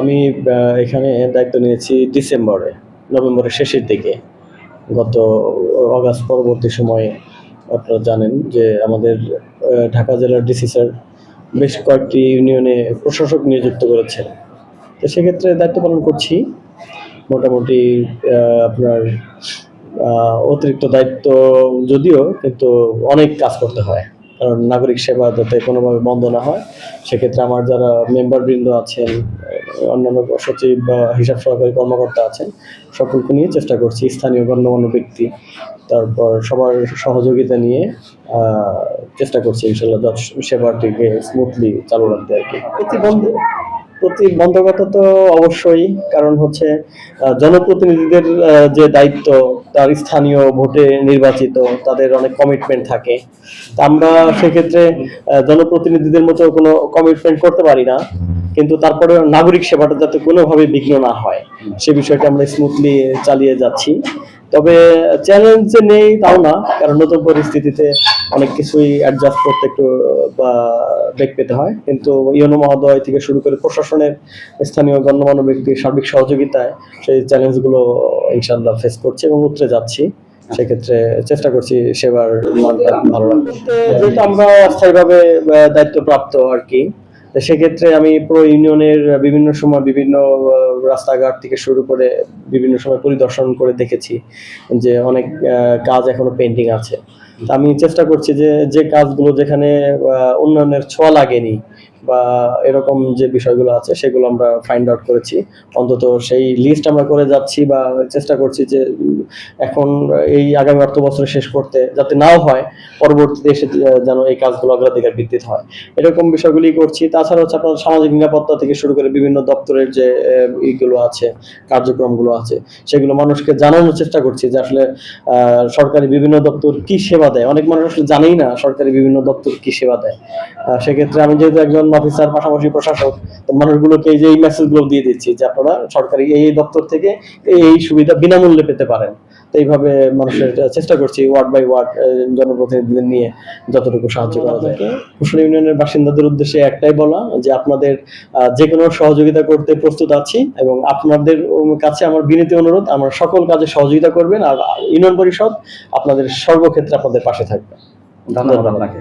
আমি এখানে দায়িত্ব নিয়েছি ডিসেম্বরে, নভেম্বরের শেষের দিকে। গত অগাস্ট পরবর্তী সময়ে আপনারা জানেন যে আমাদের ঢাকা জেলার ডিসি স্যার বেশ কয়েকটি ইউনিয়নে প্রশাসক নিযুক্ত করেছেন। তো সেক্ষেত্রে দায়িত্ব পালন করছি। মোটামুটি আপনার অতিরিক্ত দায়িত্ব যদিও কিন্তু অনেক কাজ করতে হয়। কারণ নাগরিক সেবা যাতে কোনোভাবে বন্ধ না হয়, সেক্ষেত্রে আমার যারা মেম্বারবৃন্দ আছেন, অন্যান্য সচিব বা হিসাব সহকারী কর্মকর্তা আছেন, সকলকে নিয়ে চেষ্টা করছি, স্থানীয় গণ্যমান্য ব্যক্তি, তারপর সবার সহযোগিতা নিয়ে চেষ্টা করছি ইনশাল্লাহ সেবাটিকে স্মুথলি চালু রাখতে আর কি। প্রতিবন্ধকতা তো অবশ্যই, কারণ হচ্ছে জনপ্রতিনিধিদের যে দায়িত্ব, তার স্থানীয় ভোটে নির্বাচিত, তাদের অনেক কমিটমেন্ট থাকে। আমরা সেক্ষেত্রে জনপ্রতিনিধিদের মতো কোনো কমিটমেন্ট করতে পারি না, কিন্তু তারপরে নাগরিক সেবাটা যাতে কোনোভাবে বিঘ্ন না হয়, সে বিষয়টা আমরা স্মুথলি চালিয়ে যাচ্ছি। তবে চ্যালেঞ্জ নেই তাও না, কারণ নতুন পরিস্থিতিতে অনেক কিছুই অ্যাডজাস্ট করতে একটু বা বেগ পেতে হয়। কিন্তু ইউনো মহোদয় থেকে শুরু করে প্রশাসনের স্থানীয় গণ্যমান্য ব্যক্তির সার্বিক সহযোগিতায় সেই চ্যালেঞ্জগুলো ইনশাল্লাহ ফেস করছি এবং উতরে যাচ্ছি। সেক্ষেত্রে চেষ্টা করছি সেবার ভালো রাখতে যেহেতু আমরা স্থায়ীভাবে দায়িত্বপ্রাপ্ত আর কি সেক্ষেত্রে আমি পুরো ইউনিয়নের বিভিন্ন সময় বিভিন্ন রাস্তাঘাট থেকে শুরু করে বিভিন্ন সময় পরিদর্শন করে দেখেছি যে অনেক কাজ এখনও পেন্ডিং আছে। আমি চেষ্টা করছি যে যে কাজগুলো যেখানে উন্নয়নের ছোঁয়া লাগেনি বা এরকম যে বিষয়গুলো আছে, সেগুলো আমরা ফাইন্ড আউট করেছি। অন্তত সেই লিস্ট আমরা করে যাচ্ছি বা চেষ্টা করছি যে এখন এই আগামী অর্থ বছর শেষ করতে যাতে নাও হয় পরবর্তীতে এসে যেন এই কাজগুলো অগ্রাধিকার ভিত্তিতে হয়। এরকম বিষয়গুলি করছি। তাছাড়া হচ্ছে আপনার সামাজিক নিরাপত্তা থেকে শুরু করে বিভিন্ন দপ্তরের যে ইগুলো আছে, কার্যক্রমগুলো আছে, সেগুলো মানুষকে জানানোর চেষ্টা করছি যে আসলে সরকারি বিভিন্ন দপ্তর কি সেবা দেয়? অনেক মানুষ আসলে জানেই না সরকারি বিভিন্ন দপ্তর কি সেবা দেয়। সেক্ষেত্রে আমি যেহেতু একজন অফিসার পাশাপাশি প্রশাসক মানুষগুলোকে এই যে এই মেসেজগুলো দিয়ে দিচ্ছি যে আপনারা সরকারি এই দপ্তর থেকে এই সুবিধা বিনামূল্যে পেতে পারেন। তো এইভাবে মানুষের চেষ্টা করছি ওয়ার্ড বাই ওয়ার্ড জনপ্রতিনিধিদের নিয়ে যতটুকু সাহায্য করা যায়। কুশল ইউনিয়নের বাসিন্দাদের উদ্দেশ্যে একটাই বলা যে আপনাদের যে কোনো সহযোগিতা করতে প্রস্তুত আছি এবং আপনাদের কাছে আমার বিনীত অনুরোধ আমার সকল কাজে সহযোগিতা করবেন আর ইউনিয়ন পরিষদ আপনাদের সর্বক্ষেত্রে আপনাদের পাশে থাকবে। ধন্যবাদ আপনাকে।